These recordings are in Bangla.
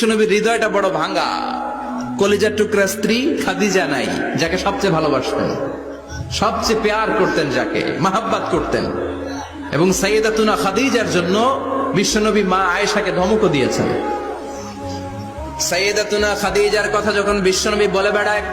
বিশ্বনবীর হৃদয়টা বড় ভাঙ্গা কলিজার টুকরা স্ত্রী খাদিজা নাই, যাকে সবচেয়ে ভালোবাসতেন। সবচেয়ে পেয়ার করতেন যাকে, মাহাব্বাত করতেন। এবং সাইয়েদাতুনা খাদিজার জন্য বিশ্বনবী মা আয়েশাকে ধমকও দিয়েছেন। সাইয়েদাতুনা খাদিজার কথা যখন বিশ্বনবী বলে বেড়ায়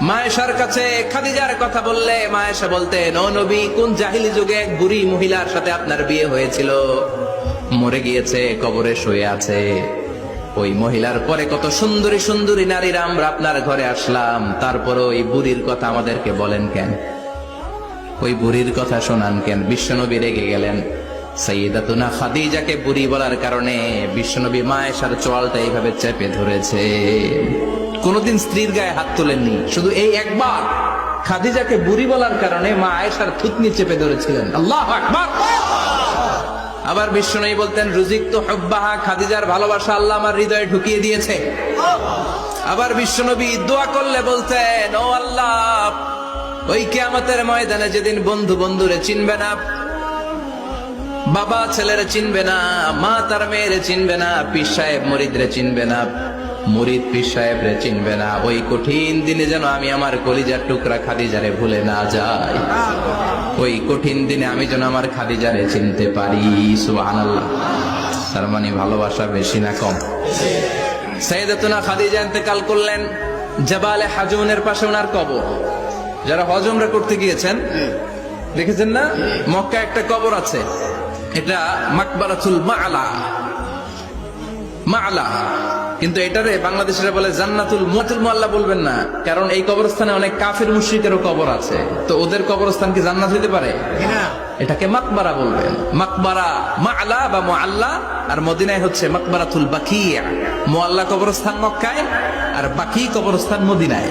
মায়েশার কাছে খাদিজার কথা বললে মায়েশা বলতেন, ও নবী, কোন জাহিলি যুগে এক বুড়ি মহিলার সাথে আপনার বিয়ে হয়েছিল? মরে গিয়েছে, কবরে শুয়ে আছে। ওই মহিলার পরে কত সুন্দরী সুন্দরী নারীরা আমরা আপনার ঘরে আসলাম। তারপরে ওই বুড়ির কথা আমাদেরকে বলেন কেন? ওই বুড়ির কথা শোনান কেন? বিশ্বনবী রেগে গেলেন। সৈয়দাতুনা খাদিজাকে বুড়ি বলার কারণে বিশ্বনবী মায়েশার চোয়ালটা এইভাবে চেপে ধরেছে। কোনদিন স্ত্রীর গায়ে হাত তোলেননি। শুধু এই একবার খাদিজাকে বুড়ি বলার কারণে মা আয়েশার থুতনি চেপে ধরেছিলেন। আল্লাহ আকবার! আবার বিশ্বনবী বলতেন, রুজিক তো হব্বাহা, খাদিজার ভালোবাসা আল্লাহ আমার হৃদয়ে ঢুকিয়ে দিয়েছে। আবার বিশ্বনবী দোয়া করলে বলতেন, ও আল্লাহ, ওই কেয়ামতের ময়দানে যেদিন বন্ধু বন্ধুরে চিনবে না, বাবা ছেলেরে চিনবে না, মা তার মেয়েরে চিনবে না পিস সাহেব মরিদরে চিনবে না মুরিদ পীর সাহেবরে চিনবে না। ওই কঠিন দিনে যেন আমি আমার কলিজার টুকরা খাদিজারে ভুলে না যাই। ওই কঠিন দিনে আমি যেন আমার খাদিজারে চিনতে পারি। সুবহানাল্লাহ। তার মানে ভালোবাসা বেশি না কম? সৈয়দাতুনা খাদিজা ইন্তেকাল করলেন। জাবালে হাজুনের পাশে ওনার কবর। যারা হজ উমরা করতে গিয়েছেন, দেখেছেন না? মক্কা একটা কবর আছে। এটা মাকবারাতুল মালা। মাআলা কিন্তু এটারে বাংলাদেশের বলে জান্নাতুল মুতুল মোয়াল্লা বলবেন না। কারণ এই কবরস্থানে অনেক কাফের মুশরিকেরও কবর আছে। তো ওদের কবরস্থান কি জান্নাত হইতে পারে? এটাকে মাকবারা বলবেন। মাকবারা মাআলা বা মুআল্লা আর মদিনায় হচ্ছে মাকবারাতুল বাকিয়া মুআল্লা কবরস্থান মক্কায় আর বাকি কবরস্থান মদিনায়।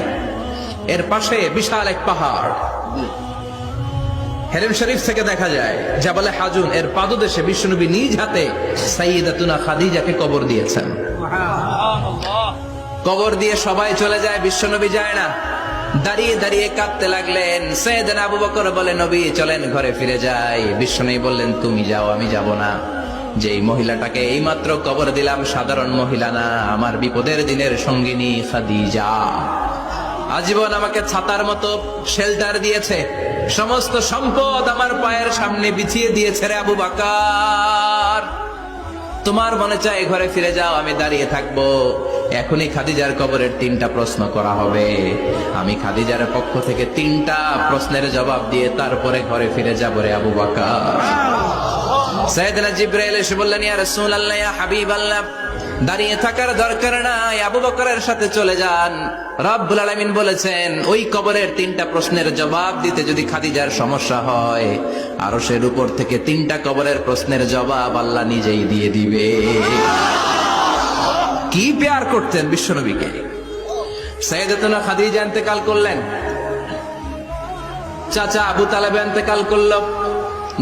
এর পাশে বিশাল এক পাহাড়। হেরেম শরীফ থেকে দেখা যায় জাবালে হাজুন এর পাদদেশে বিষ্ণুনবী নিজ হাতে সাইয়দাতুনা খাদিজাকে কবর দিয়েছেন। কবর দিয়ে সবাই চলে যায়, বিশ্বনবী যায় না। দাঁড়িয়ে দাঁড়িয়ে কাঁদতে লাগলেন। সৈয়দনা আবু বকর বলে, নবী, চলেন, ঘরে ফিরে যাই। বিশ্বনবী বললেন, তুমি যাও, আমি যাব না। যেই মহিলাটাকে এইমাত্র কবর দিলাম, সাধারণ মহিলা না, আমার বিপদের দিনের সঙ্গিনী খাদিজা। আজীবন আমাকে ছাতার মতো শেল্টার দিয়েছে। সমস্ত সম্পদ আমার পায়ের সামনে বিছিয়ে দিয়েছে রে আবু বাকার। তোমার মনে চায় ঘরে ফিরে যাও, আমি দাঁড়িয়ে থাকব। এখনই খাদিজার কবরের তিনটা প্রশ্ন করা হবে। আমি খাদিজার পক্ষ থেকে তিনটা প্রশ্নের জবাব দিয়ে তারপরে ঘরে ফিরে যাব রে আবু বাকার। সৈয়দনা জিব্রাইল এসে বললেন, ইয়া রাসূলুল্লাহ, ইয়া হাবিবাল্লাহ, দাঁড়িয়ে থাকার দরকার নাই, আবু বকরের সাথে চলে যান। রব্বুল আলামিন বলেছেন, ওই কবরের তিনটা প্রশ্নের জবাব দিতে যদি খাদিজার সমস্যা হয়, আরশের উপর থেকে তিনটা কবরের প্রশ্নের জবাব আল্লাহ নিজেই দিয়ে দিবে। কি পেয়ার করতেন বিশ্বনবীকে? সৈয়দতুনা খাদিজা ইন্তেকাল করলেন। চাচা আবু তালেব ইন্তেকাল করল।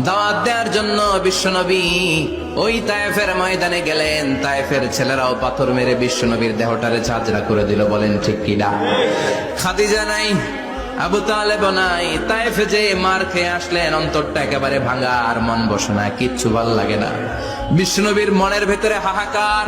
দাওয়াত দেওয়ার জন্য বিশ্বনবী ওই তায়েফের ময়দানে গেলেন। তায়েফের ছেলেরাও পাথর মেরে বিশ্বনবীর দেহটারে ঝাঁঝরা করে দিল, বলেন, ঠিক কিনা খাদিজা নাই, আবু তালেব নাই, তায়েফে যে মার খেয়ে আসলেন। অন্তরটা একেবারে ভাঙা আর মন বসে না, কিচ্ছু ভালো লাগে না। বিষ্ণনবীর মনের ভেতরে হাহাকার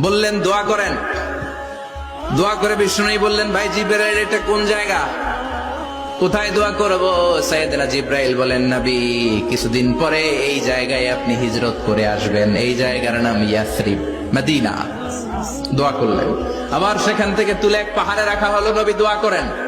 বললেন, দোয়া করেন। দোয়া করে বিষ্ণু বললেন, ভাই জিব্রাইল, এটা কোন জায়গা? কোথায় দোয়া করব? সাইয়েদনা জিব্রাইল বলেন, নবী, কিছুদিন পরে এই জায়গায় আপনি হিজরত করে আসবেন। এই জায়গার নাম ইয়াসরিব, মদিনা। দোয়া করলেন। আবার সেখান থেকে তুলে এক পাহাড়ে রাখা হলো, নবী, দোয়া করেন।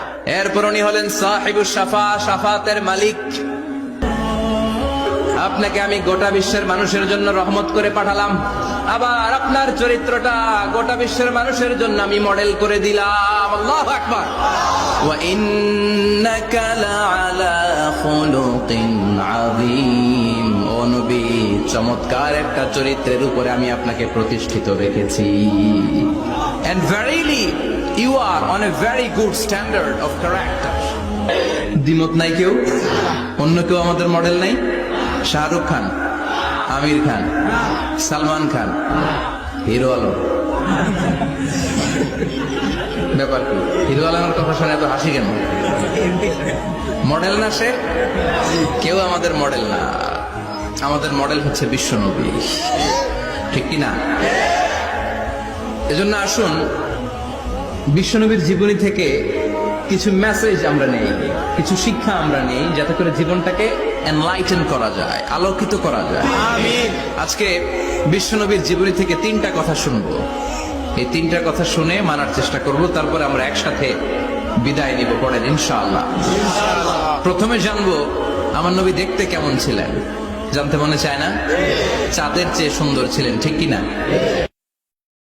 এরপর উনি হলেন সাহেবুল সাফা সাফাতের মালিক। আপনাকে আমি গোটা বিশ্বের মানুষের জন্য রহমত করে পাঠালাম। আবার আপনার চরিত্রটা গোটা বিশ্বের মানুষের জন্য আমি মডেল করে দিলাম। আল্লাহু আকবার। চমৎকার একটা চরিত্রের উপরে আমি আপনাকে প্রতিষ্ঠিত রেখেছি। And verily you are on a very good standard of character দ্বিমত নাই কেউ? অন্য কেউ আমাদের মডেল নাই? শাহরুখ খান, আমির খান, সালমান খান, হিরো আলম। ব্যাপার কি? হিরো আলমের কথা শুনে এত হাসি কেন? মডেল না সে? কেউ আমাদের মডেল না। আমাদের মডেল হচ্ছে বিশ্বনবী। ঠিক কি না? এজন্য আসুন বিশ্বনবীর জীবনী থেকে কিছু মেসেজ আমরা নেই কিছু শিক্ষা আমরা নেই যাতে করে জীবনটাকে এনলাইটেন করা যায় আলোকিত করা যায়। আজকে বিশ্বনবীর জীবনী থেকে তিনটা কথা শুনব। এই তিনটা কথা শুনে মানার চেষ্টা করব তারপরে আমরা একসাথে বিদায় নিব পড়েন ইনশাআল্লাহ। প্রথমে জানব আমার নবী দেখতে কেমন ছিলেন? জানতে মনে চায় না? চাঁদের চেয়ে সুন্দর ছিলেন ঠিক কি না